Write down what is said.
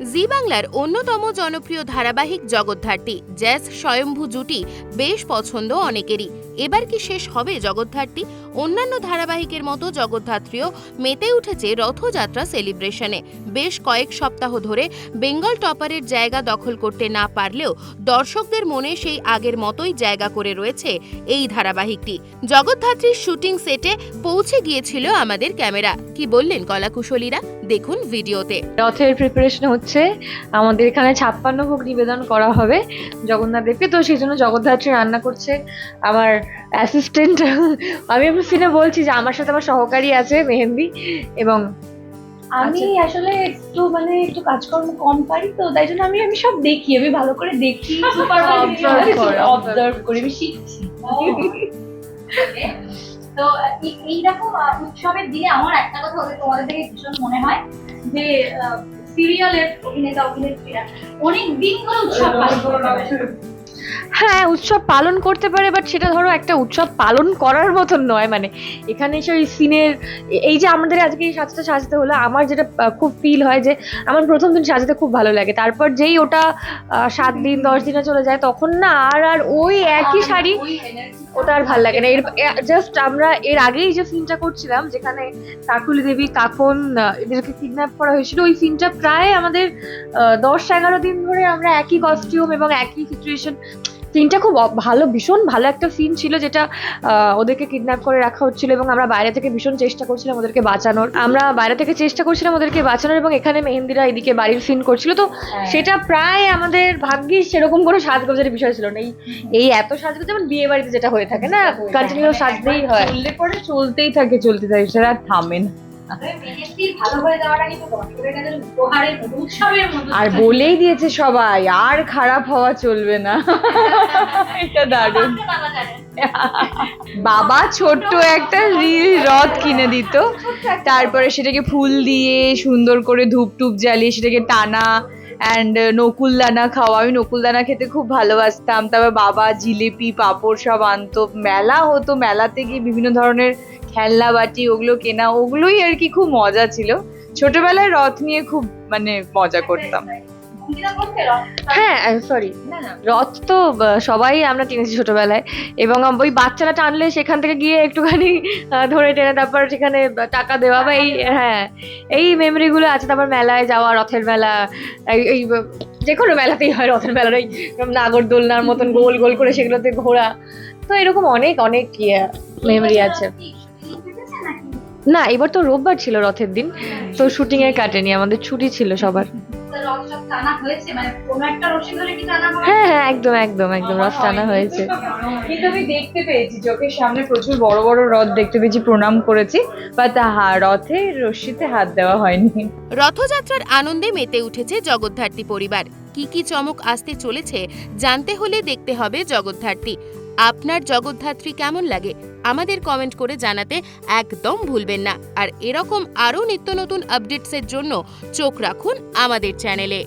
জি বাংলার অন্যতম জনপ্রিয় ধারাবাহিক জগদ্ধাত্রী, জ্যাজ স্বয়ম্ভু জুটি বেশ পছন্দ অনেকেরই। এবার কি শেষ হবে জগদ্ধাত্রী? অন্যান্য ধারাবাহিকের মতো জগদ্ধাত্রীও মেতে উঠেছে রথযাত্রা সেলিব্রেশনে। বেশ কয়েক সপ্তাহ ধরে বেঙ্গল টপারের জায়গা দখল করতে না পারলেও দর্শকদের মনে সেই আগের মতোই জায়গা করে রয়েছে এই ধারাবাহিকটি। জগদ্ধাত্রীর শুটিং সেটে পৌঁছে গিয়েছিল আমাদের ক্যামেরা। কি বললেন কলাকুশলীরা? দেখুন ভিডিওতে। রথের প্রিপারেশন হচ্ছে আমাদের এখানে ছাপ্পান্ন ভোগ নিবেদন করা হবে জগন্নাথ দেবকে। তো সেই জন্য জগদ্ধাত্রী রান্না করছে আমার অ্যাসিস্ট্যান্ট আমি আপনার সিনে বলছি যে আমার সাথে আমার সহকারী আছে মেহেন্দি এবং আমি আসলে একটু মানে একটু কাজকর্ম কম পারি তো তাই জন্য আমি আমি সব দেখি আমি ভালো করে দেখি অবজার্ভ করি আমি শিখছি। তো এই- এইরকম উৎসবের দিনে আমার একটা কথা তোমাদের থেকে ভীষণ মনে হয় যে সিরিয়ালের অভিনেতা অভিনেত্রীরা অনেক দিন ধরে উৎসব পালন করে পারে হ্যাঁ উৎসব পালন করতে পারে বাট সেটা ধরো একটা উৎসব পালন করার মতন নয়। মানে এখানে এসে ওই সিনের এই যে আমাদের আজকে এই সাজটা সাজতে হলো আমার যেটা খুব ফিল হয় যে আমার প্রথম দিন সাজাতে খুব ভালো লাগে। তারপর যেই ওটা সাত দিন দশ দিনে চলে যায় তখন না আর আর ওই একই শাড়ি ওটা আর ভালো লাগে না। এর জাস্ট আমরা এর আগেই যে সিনটা করছিলাম যেখানে কাকুলি দেবী কাকন এদেরকে কিডন্যাপ করা হয়েছিল ওই সিনটা প্রায় আমাদের দশ এগারো দিন ধরে আমরা একই কস্টিউম এবং একই সিচুয়েশন সিনটা খুব ভালো ভীষণ ভালো একটা সিন ছিল যেটা ওদেরকে কিডন্যাপ করে রাখা হচ্ছিল এবং আমরা বাইরে থেকে ভীষণ চেষ্টা করছিলাম ওদেরকে বাঁচানোর। আমরা বাইরে থেকে চেষ্টা করছিলাম ওদেরকে বাঁচানোর এবং এখানে মেহেন্দিরা এদিকে বাড়ির সিন করছিল। তো সেটা প্রায় আমাদের ভাগ্যিস সেরকম কোনো সাজগোজের বিষয় ছিল না। এই এই এত সাজগোজ যেমন বিয়ে বাড়িতে যেটা হয়ে থাকে না কন্টিনিউ সাজতেই হয়। চললে পরে চলতেই থাকে চলতে থাকে সেটা আর থামে না। আর বলেই দিয়েছে সবাই, আর খারাপ হওয়া চলবে না। এটা দারুণ। বাবা ছোট্ট একটা রিল রথ কিনে দিত। তারপরে সেটাকে ফুল দিয়ে সুন্দর করে ধূপ টুপ জ্বালিয়ে সেটাকে টানা অ্যান্ড নকুলদানা খাওয়া। আমি নকুলদানা খেতে খুব ভালোবাসতাম। তারপর বাবা জিলিপি, পাঁপড় সব আনতো। মেলা হতো। মেলাতে গিয়ে বিভিন্ন ধরনের খেলনা বাটি ওগুলো কেনা, ওগুলোই আর কি খুব মজা ছিল। ছোটবেলায় রথ নিয়ে খুব মানে মজা করতাম। হ্যাঁ সরি রথ তো সবাই আমরা টেনেছি ছোটবেলায়। এবং ওই বাচ্চারা টানলে সেখান থেকে গিয়ে একটুখানি ধরে টেনে তারপর সেখানে টাকা দেওয়া বা এই হ্যাঁ এই মেমোরিগুলো আছে। তারপর মেলায় যাওয়া, রথের মেলা, এই- যে কোনো মেলাতেই হয়, রথের মেলার ওই নাগরদোলনার মতন গোল গোল করে সেগুলোতে ঘোরা। তো এরকম অনেক অনেক ইয়ে মেমোরি আছে। না এবার তো রোববার ছিল রথের দিন তো শুটিং এর কাটেনি আমাদের ছুটি ছিল সবার। মানে কোনো একটা রশি ধরে কি টানা হয়? হ্যাঁ হ্যাঁ একদম একদম একদম রথ টানা হয়েছে। কিন্তু আমি দেখতে পেয়েছি চোখের সামনে প্রচুর বড় বড় রথ দেখতে পেয়েছি প্রণাম করেছি বাট রথে রশ্মিতে হাত দেওয়া হয়নি। রথযাত্রার আনন্দে মেতে উঠেছে জগদ্ধাত্রী পরিবার। কি কি চমক আসতে চলেছে জানতে হলে দেখতে হবে জগদ্ধাত্রী। আপনার জগদ্ধাত্রী কেমন লাগে, আমাদের কমেন্ট করে জানাতে একদম ভুলবেন না। আর এরকম আরও নিত্য নতুন আপডেটসের জন্য চোখ রাখুন আমাদের চ্যানেলে